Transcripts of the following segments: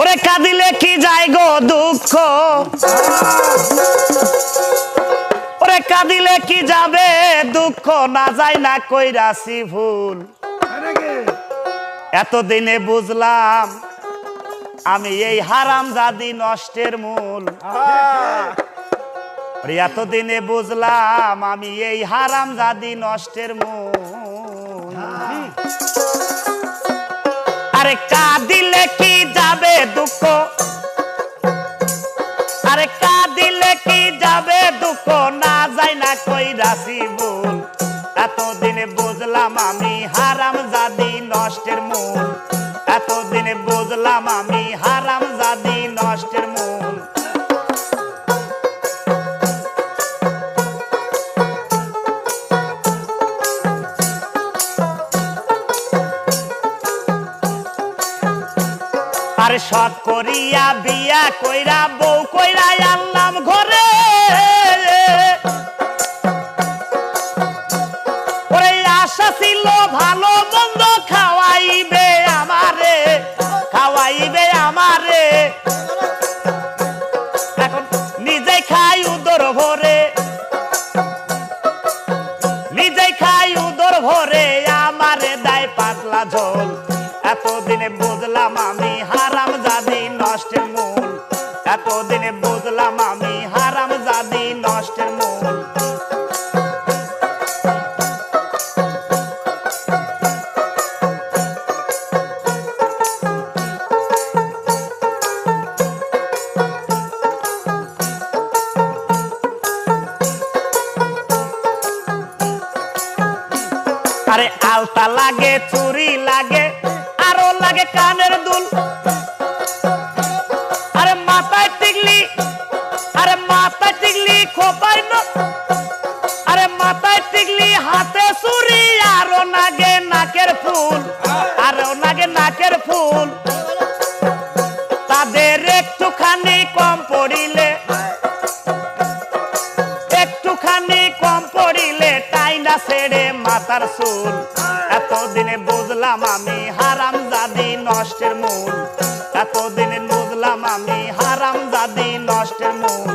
ওরে কাঁদিলে কি যায় গো দুঃখ? ওরে কাঁদিলে কি যাবে দুঃখ? না যায় না কইরাছি ভুল। এতদিনে বুঝলাম আমি এই হারাম জাদি নষ্টের মূল। এতদিনে বুঝলাম আমি এই হারাম জাদি নষ্টের মূল। আরে কাঁদিলে কি যাবে দুঃখ? আরে কাঁদিলে কি যাবে দুঃখ? না যায় না কই রাশি ভুল এতদিনে বুঝলাম আমি হারাম জাদি নষ্টের মূল। এতদিনে বুঝলাম আমি হারাম জাদি নষ্টের মূল। আরে সৎ করিয়া বিয়া কইরা বউ কইরা আনলাম ঘরে। আশা ছিল ভালো মন্দ খাওয়াইবে আমারে খাওয়াইবে আমারে। এখন নিজে খাই উদর ভরে, নিজে খাই উদর ভরে আমারে দায় পাতলা ঝোল। এতদিনে বুঝলাম আমি মূল এতদিনে বুঝলাম আমি হারাম জাদি নষ্টের মূল। আরে আলতা লাগে চুরি লাগে, আরও লাগে কানের হাতে চুরি আরও নাগে নাকের ফুল, আরও নাগে নাকের ফুল। তাদের একটুখানি কম পড়িলে, একটুখানি কম পড়িলে টাইনা ছেড়ে মাথার চুল। এতদিনে বুঝলাম আমি হারাম জাদি নষ্টের মূল। এতদিনে বুঝলাম আমি হারাম জাদি নষ্টের মূল।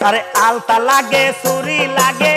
আরে আলতা লাগে সুরি লাগে